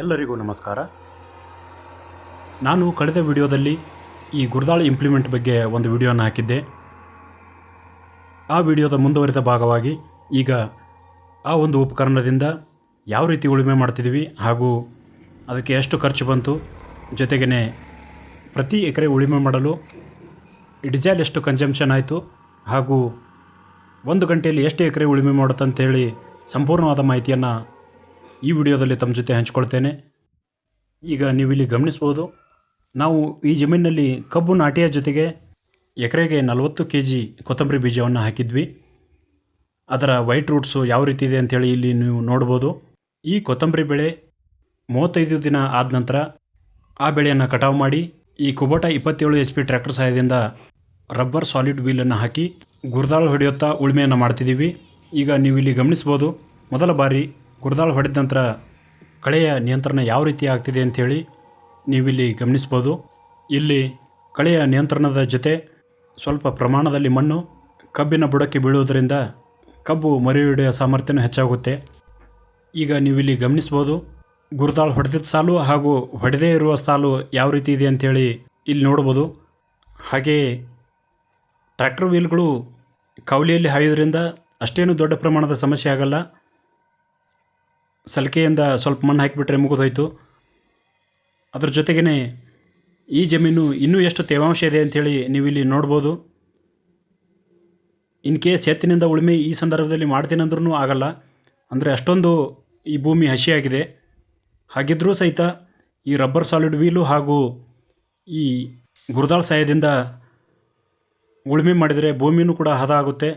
ಎಲ್ಲರಿಗೂ ನಮಸ್ಕಾರ. ನಾನು ಕಳೆದ ವಿಡಿಯೋದಲ್ಲಿ ಈ ಗುರ್ದಾಳಿ ಇಂಪ್ಲಿಮೆಂಟ್ ಬಗ್ಗೆ ಒಂದು ವಿಡಿಯೋನ ಹಾಕಿದ್ದೆ. ಆ ವಿಡಿಯೋದ ಮುಂದುವರಿದ ಭಾಗವಾಗಿ ಈಗ ಆ ಒಂದು ಉಪಕರಣದಿಂದ ಯಾವ ರೀತಿ ಉಳುಮೆ ಮಾಡ್ತಿದ್ವಿ ಹಾಗೂ ಅದಕ್ಕೆ ಎಷ್ಟು ಖರ್ಚು ಬಂತು ಜೊತೆಗೇ ಪ್ರತಿ ಎಕರೆ ಉಳುಮೆ ಮಾಡಲು ಡಿಜೆಲ್ ಎಷ್ಟು ಕನ್ಸಂಪ್ಷನ್ ಆಯಿತು ಹಾಗೂ ಒಂದು ಗಂಟೆಯಲ್ಲಿ ಎಷ್ಟು ಎಕರೆ ಉಳುಮೆ ಮಾಡುತ್ತಂತೇಳಿ ಸಂಪೂರ್ಣವಾದ ಮಾಹಿತಿಯನ್ನು ಈ ವಿಡಿಯೋದಲ್ಲಿ ತಮ್ಮ ಜೊತೆ ಹಂಚ್ಕೊಳ್ತೇನೆ. ಈಗ ನೀವಿಲ್ಲಿ ಗಮನಿಸ್ಬೋದು ನಾವು ಈ ಜಮೀನಿನಲ್ಲಿ ಕಬ್ಬು ನಾಟಿಯ ಜೊತೆಗೆ ಎಕರೆಗೆ ನಲವತ್ತು ಕೆ ಜಿ ಕೊತ್ತಂಬರಿ ಬೀಜವನ್ನು ಹಾಕಿದ್ವಿ. ಅದರ ವೈಟ್ ರೂಟ್ಸು ಯಾವ ರೀತಿ ಇದೆ ಅಂಥೇಳಿ ಇಲ್ಲಿ ನೀವು ನೋಡ್ಬೋದು. ಈ ಕೊತ್ತಂಬರಿ ಬೆಳೆ ಮೂವತ್ತೈದು ದಿನ ಆದ ನಂತರ ಆ ಬೆಳೆಯನ್ನು ಕಟಾವು ಮಾಡಿ, ಈ ಕುಬೋಟ ಇಪ್ಪತ್ತೇಳು ಎಚ್ ಪಿ ಟ್ರ್ಯಾಕ್ಟರ್ ಸಹಾಯದಿಂದ ರಬ್ಬರ್ ಸಾಲಿಡ್ ವೀಲನ್ನು ಹಾಕಿ ಗುರ್ದಾಳು ಹೊಡೆಯುತ್ತಾ ಉಳುಮೆಯನ್ನು ಮಾಡ್ತಿದ್ದೀವಿ. ಈಗ ನೀವು ಇಲ್ಲಿ ಗಮನಿಸ್ಬೋದು ಮೊದಲ ಬಾರಿ ಗುರ್ದಾಳು ಹೊಡೆದ ನಂತರ ಕಳೆಯ ನಿಯಂತ್ರಣ ಯಾವ ರೀತಿ ಆಗ್ತಿದೆ ಅಂಥೇಳಿ ನೀವಿಲ್ಲಿ ಗಮನಿಸ್ಬೋದು. ಇಲ್ಲಿ ಕಳೆಯ ನಿಯಂತ್ರಣದ ಜೊತೆ ಸ್ವಲ್ಪ ಪ್ರಮಾಣದಲ್ಲಿ ಮಣ್ಣು ಕಬ್ಬಿನ ಬುಡಕ್ಕೆ ಬೀಳುವುದರಿಂದ ಕಬ್ಬು ಮರಿಹಿಡಿಯೋ ಸಾಮರ್ಥ್ಯನೂ ಹೆಚ್ಚಾಗುತ್ತೆ. ಈಗ ನೀವಿಲ್ಲಿ ಗಮನಿಸ್ಬೋದು. ಗುರುದಾಳು ಹೊಡೆದಿದ್ದ ಸಾಲು ಹಾಗೂ ಹೊಡೆದೇ ಇರುವ ಸಾಲು ಯಾವ ರೀತಿ ಇದೆ ಅಂಥೇಳಿ ಇಲ್ಲಿ ನೋಡ್ಬೋದು. ಹಾಗೆಯೇ ಟ್ರ್ಯಾಕ್ಟರ್ ವೀಲ್ಗಳು ಕವಲಿಯಲ್ಲಿ ಹಾಯೋದ್ರಿಂದ ಅಷ್ಟೇನು ದೊಡ್ಡ ಪ್ರಮಾಣದ ಸಮಸ್ಯೆ ಆಗಲ್ಲ. ಸಲಿಕೆಯಿಂದ ಸ್ವಲ್ಪ ಮಣ್ಣು ಹಾಕಿಬಿಟ್ರೆ ಮುಗಿದೋಯ್ತು ಅದ್ರ ಜೊತೆಗೇ ಈ ಜಮೀನು ಇನ್ನೂ ಎಷ್ಟು ತೇವಾಂಶ ಇದೆ ಅಂಥೇಳಿ ನೀವು ಇಲ್ಲಿ ನೋಡ್ಬೋದು. ಇನ್ ಕೇಸ್ ಎತ್ತಿನಿಂದ ಉಳುಮೆ ಈ ಸಂದರ್ಭದಲ್ಲಿ ಮಾಡ್ತೀನಂದ್ರೂ ಆಗಲ್ಲ. ಅಂದರೆ ಅಷ್ಟೊಂದು ಈ ಭೂಮಿ ಹಸಿಯಾಗಿದೆ. ಹಾಗಿದ್ದರೂ ಸಹಿತ ಈ ರಬ್ಬರ್ ಸಾಲಿಡ್ ವೀಲು ಹಾಗೂ ಈ ಗುರುದಾಳ್ ಸಹಾಯದಿಂದ ಉಳುಮೆ ಮಾಡಿದರೆ ಭೂಮಿಯೂ ಕೂಡ ಹದ ಆಗುತ್ತೆ.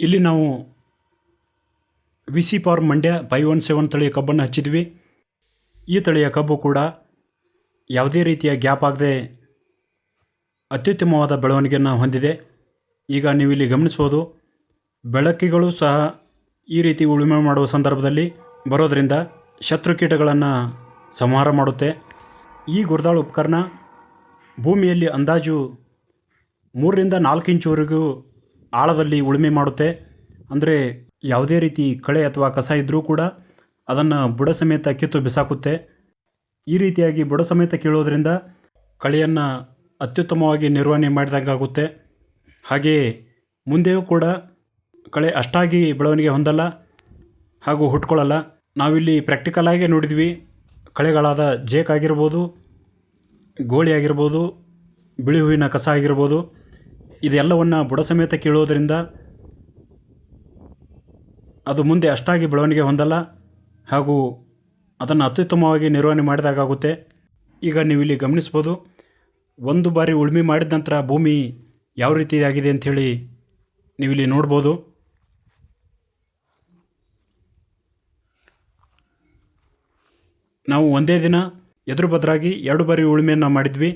ಇಲ್ಲಿ ನಾವು V C power Mandya five one seven ತಳಿಯ ಕಬ್ಬನ್ನು ಹಚ್ಚಿದ್ವಿ. ಈ ತಳಿಯ ಕಬ್ಬು ಕೂಡ ಯಾವುದೇ ರೀತಿಯ ಗ್ಯಾಪ್ ಆಗದೆ ಅತ್ಯುತ್ತಮವಾದ ಬೆಳವಣಿಗೆಯನ್ನು ಹೊಂದಿದೆ. ಈಗ ನೀವು ಇಲ್ಲಿ ಗಮನಿಸ್ಬೋದು ಬೆಳಕಿಗಳು ಸಹ ಈ ರೀತಿ ಉಳುಮೆ ಮಾಡುವ ಸಂದರ್ಭದಲ್ಲಿ ಬರೋದರಿಂದ ಶತ್ರು ಕೀಟಗಳನ್ನು ಸಂಹಾರ ಮಾಡುತ್ತೆ. ಈ ಗುರ್ದಾಳು ಉಪಕರಣ ಭೂಮಿಯಲ್ಲಿ ಅಂದಾಜು ಮೂರರಿಂದ ನಾಲ್ಕು ಇಂಚುವರೆಗೂ ಆಳದಲ್ಲಿ ಉಳುಮೆ ಮಾಡುತ್ತೆ. ಅಂದರೆ ಯಾವುದೇ ರೀತಿ ಕಳೆ ಅಥವಾ ಕಸ ಇದ್ದರೂ ಕೂಡ ಅದನ್ನು ಬುಡ ಸಮೇತ ಕಿತ್ತು ಬಿಸಾಕುತ್ತೆ. ಈ ರೀತಿಯಾಗಿ ಬುಡ ಸಮೇತ ಕೀಳೋದ್ರಿಂದ ಕಳೆಯನ್ನು ಅತ್ಯುತ್ತಮವಾಗಿ ನಿರ್ವಹಣೆ ಮಾಡಿದಂಗಾಗುತ್ತೆ. ಹಾಗೆಯೇ ಮುಂದೆಯೂ ಕೂಡ ಕಳೆ ಅಷ್ಟಾಗಿ ಬೆಳವಣಿಗೆ ಹೊಂದಲ್ಲ ಹಾಗೂ ಹುಟ್ಕೊಳ್ಳಲ್ಲ. ನಾವಿಲ್ಲಿ ಪ್ರಾಕ್ಟಿಕಲ್ ಆಗಿ ನೋಡಿದ್ವಿ. ಕಳೆಗಳಾದ ಜೇಕ್ ಆಗಿರ್ಬೋದು, ಗೋಳಿ ಆಗಿರ್ಬೋದು, ಬಿಳಿ ಹೂವಿನ ಕಸ ಆಗಿರ್ಬೋದು, ಇದೆಲ್ಲವನ್ನು ಬುಡ ಸಮೇತ ಕೀಳೋದ್ರಿಂದ ಅದು ಮುಂದೆ ಅಷ್ಟಾಗಿ ಬೆಳವಣಿಗೆ ಹೊಂದಲ್ಲ ಹಾಗೂ ಅದನ್ನು ಅತ್ಯುತ್ತಮವಾಗಿ ನಿರ್ವಹಣೆ ಮಾಡಿದಾಗುತ್ತೆ ಈಗ ನೀವು ಇಲ್ಲಿ ಗಮನಿಸ್ಬೋದು ಒಂದು ಬಾರಿ ಉಳುಮೆ ಮಾಡಿದ ನಂತರ ಭೂಮಿ ಯಾವ ರೀತಿ ರೀತಿಯಾಗಿದೆ ಅಂಥೇಳಿ ನೀವಿಲ್ಲಿ ನೋಡ್ಬೋದು. ನಾವು ಒಂದೇ ದಿನ ಎದುರು ಬದರಾಗಿ ಎರಡು ಬಾರಿ ಉಳುಮೆಯನ್ನು ಮಾಡಿದ್ವಿ.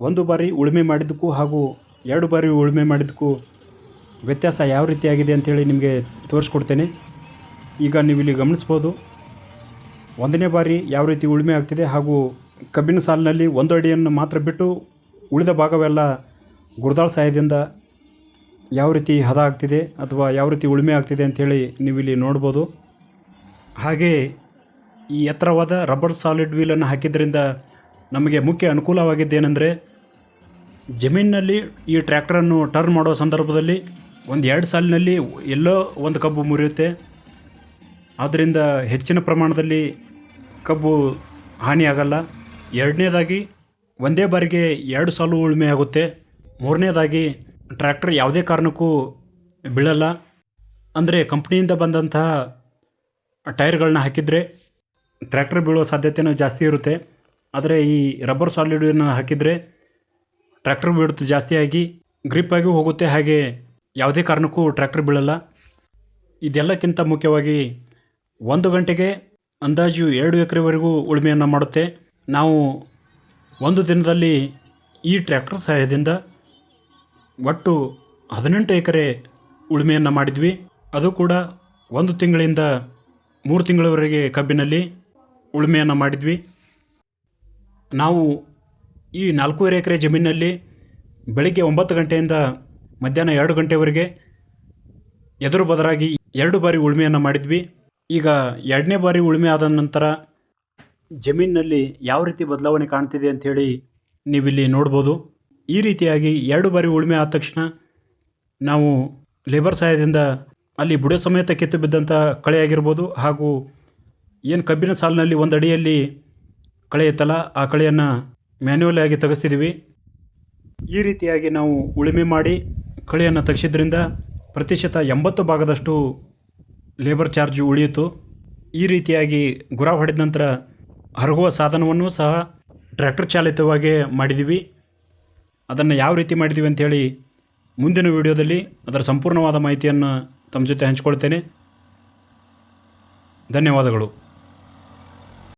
ಒಂದು ಬಾರಿ ಉಳುಮೆ ಮಾಡಿದ್ದಕ್ಕೂ ಹಾಗೂ ಎರಡು ಬಾರಿ ಉಳುಮೆ ಮಾಡಿದ್ದಕ್ಕೂ ವ್ಯತ್ಯಾಸ ಯಾವ ರೀತಿಯಾಗಿದೆ ಅಂಥೇಳಿ ನಿಮಗೆ ತೋರಿಸ್ಕೊಡ್ತೇನೆ. ಈಗ ನೀವು ಇಲ್ಲಿ ಗಮನಿಸ್ಬೋದು. ಒಂದನೇ ಬಾರಿ ಯಾವ ರೀತಿ ಉಳುಮೆ ಆಗ್ತಿದೆ ಹಾಗೂ ಕಬ್ಬಿನ ಸಾಲಿನಲ್ಲಿ ಒಂದು ಅಡಿಯನ್ನು ಮಾತ್ರ ಬಿಟ್ಟು ಉಳಿದ ಭಾಗವೆಲ್ಲ ಗುರುದಾಳ್ ಸಹಾಯದಿಂದ ಯಾವ ರೀತಿ ಹದ ಆಗ್ತಿದೆ ಅಥವಾ ಯಾವ ರೀತಿ ಉಳುಮೆ ಆಗ್ತಿದೆ ಅಂಥೇಳಿ ನೀವು ಇಲ್ಲಿ ನೋಡ್ಬೋದು. ಹಾಗೆ ಈ ಎತ್ತರವಾದ ರಬ್ಬರ್ ಸಾಲಿಡ್ ವೀಲನ್ನು ಹಾಕಿದ್ದರಿಂದ ನಮಗೆ ಮುಖ್ಯ ಅನುಕೂಲವಾಗಿದ್ದೇನೆಂದರೆ ಜಮೀನಿನಲ್ಲಿ ಈ ಟ್ರ್ಯಾಕ್ಟರನ್ನು ಟರ್ನ್ ಮಾಡೋ ಸಂದರ್ಭದಲ್ಲಿ ಒಂದು ಎರಡು ಸಾಲಿನಲ್ಲಿ ಎಲ್ಲೋ ಒಂದು ಕಬ್ಬು ಮುರಿಯುತ್ತೆ. ಆದ್ದರಿಂದ ಹೆಚ್ಚಿನ ಪ್ರಮಾಣದಲ್ಲಿ ಕಬ್ಬು ಹಾನಿಯಾಗಲ್ಲ. ಎರಡನೇದಾಗಿ ಒಂದೇ ಬಾರಿಗೆ ಎರಡು ಸಾಲು ಉಳುಮೆ ಆಗುತ್ತೆ. ಮೂರನೇದಾಗಿ ಟ್ರ್ಯಾಕ್ಟರ್ ಯಾವುದೇ ಕಾರಣಕ್ಕೂ ಬೀಳಲ್ಲ. ಅಂದರೆ ಕಂಪ್ನಿಯಿಂದ ಬಂದಂತಹ ಟೈರ್ಗಳನ್ನ ಹಾಕಿದರೆ ಟ್ರ್ಯಾಕ್ಟರ್ ಬೀಳುವ ಸಾಧ್ಯತೆಯೂ ಜಾಸ್ತಿ ಇರುತ್ತೆ. ಆದರೆ ಈ ರಬ್ಬರ್ ಸಾಲಿಡನ್ನು ಹಾಕಿದರೆ ಟ್ರ್ಯಾಕ್ಟರ್ ಬೀಳುತ್ತೆ ಜಾಸ್ತಿಯಾಗಿ ಗ್ರಿಪ್ ಆಗಿ ಹೋಗುತ್ತೆ. ಹಾಗೆ ಯಾವುದೇ ಕಾರಣಕ್ಕೂ ಟ್ರ್ಯಾಕ್ಟರ್ ಬೀಳಲ್ಲ. ಇದೆಲ್ಲಕ್ಕಿಂತ ಮುಖ್ಯವಾಗಿ ಒಂದು ಗಂಟೆಗೆ ಅಂದಾಜು ಎರಡು ಎಕರೆವರೆಗೂ ಉಳುಮೆಯನ್ನು ಮಾಡುತ್ತೆ. ನಾವು ಒಂದು ದಿನದಲ್ಲಿ ಈ ಟ್ರ್ಯಾಕ್ಟರ್ ಸಹಾಯದಿಂದ ಒಟ್ಟು ಹದಿನೆಂಟು ಎಕರೆ ಉಳುಮೆಯನ್ನು ಮಾಡಿದ್ವಿ. ಅದು ಕೂಡ ಒಂದು ತಿಂಗಳಿಂದ ಮೂರು ತಿಂಗಳವರೆಗೆ ಕಬ್ಬಿನಲ್ಲಿ ಉಳುಮೆಯನ್ನು ಮಾಡಿದ್ವಿ. ನಾವು ಈ ನಾಲ್ಕೂವರೆ ಎಕರೆ ಜಮೀನಿನಲ್ಲಿ ಬೆಳಿಗ್ಗೆ ಒಂಬತ್ತು ಗಂಟೆಯಿಂದ ಮಧ್ಯಾಹ್ನ ಎರಡು ಗಂಟೆವರೆಗೆ ಎದುರು ಬದರಾಗಿ ಎರಡು ಬಾರಿ ಉಳುಮೆಯನ್ನು ಮಾಡಿದ್ವಿ. ಈಗ ಎರಡನೇ ಬಾರಿ ಉಳುಮೆ ಆದ ನಂತರ ಜಮೀನಿನಲ್ಲಿ ಯಾವ ರೀತಿ ಬದಲಾವಣೆ ಕಾಣ್ತಿದೆ ಅಂಥೇಳಿ ನೀವಿಲ್ಲಿ ನೋಡ್ಬೋದು. ಈ ರೀತಿಯಾಗಿ ಎರಡು ಬಾರಿ ಉಳುಮೆ ಆದ ತಕ್ಷಣ ನಾವು ಲೇಬರ್ ಸಹಾಯದಿಂದ ಅಲ್ಲಿ ಬುಡ ಸಮೇತ ಕಿತ್ತು ಬಿದ್ದಂಥ ಕಳೆ ಆಗಿರ್ಬೋದು ಹಾಗೂ ಏನು ಕಬ್ಬಿನ ಸಾಲಿನಲ್ಲಿ ಒಂದು ಅಡಿಯಲ್ಲಿ ಕಳೆ ಇತ್ತಲ್ಲ ಆ ಕಳೆಯನ್ನು ಮ್ಯಾನ್ಯುವಲ್ ಆಗಿ ತೆಗೆಸ್ತಿದ್ದೀವಿ ಈ ರೀತಿಯಾಗಿ ನಾವು ಉಳುಮೆ ಮಾಡಿ ಕಳೆಯನ್ನು ತೆಗೆಸಿದ್ರಿಂದ ಪ್ರತಿಶತ ಎಂಬತ್ತು ಭಾಗದಷ್ಟು ಲೇಬರ್ ಚಾರ್ಜ್ ಉಳಿಯಿತು. ಈ ರೀತಿಯಾಗಿ ಗುರ ಹೊಡೆದ ನಂತರ ಹರಗುವ ಸಾಧನವನ್ನು ಸಹ ಟ್ರ್ಯಾಕ್ಟರ್ ಚಾಲಿತವಾಗಿ ಮಾಡಿದ್ದೀವಿ ಅದನ್ನು ಯಾವ ರೀತಿ ಮಾಡಿದ್ದೀವಿ ಅಂಥೇಳಿ ಮುಂದಿನ ವಿಡಿಯೋದಲ್ಲಿ ಅದರ ಸಂಪೂರ್ಣವಾದ ಮಾಹಿತಿಯನ್ನು ತಮ್ಮ ಜೊತೆ ಹಂಚ್ಕೊಳ್ತೇನೆ. ಧನ್ಯವಾದಗಳು.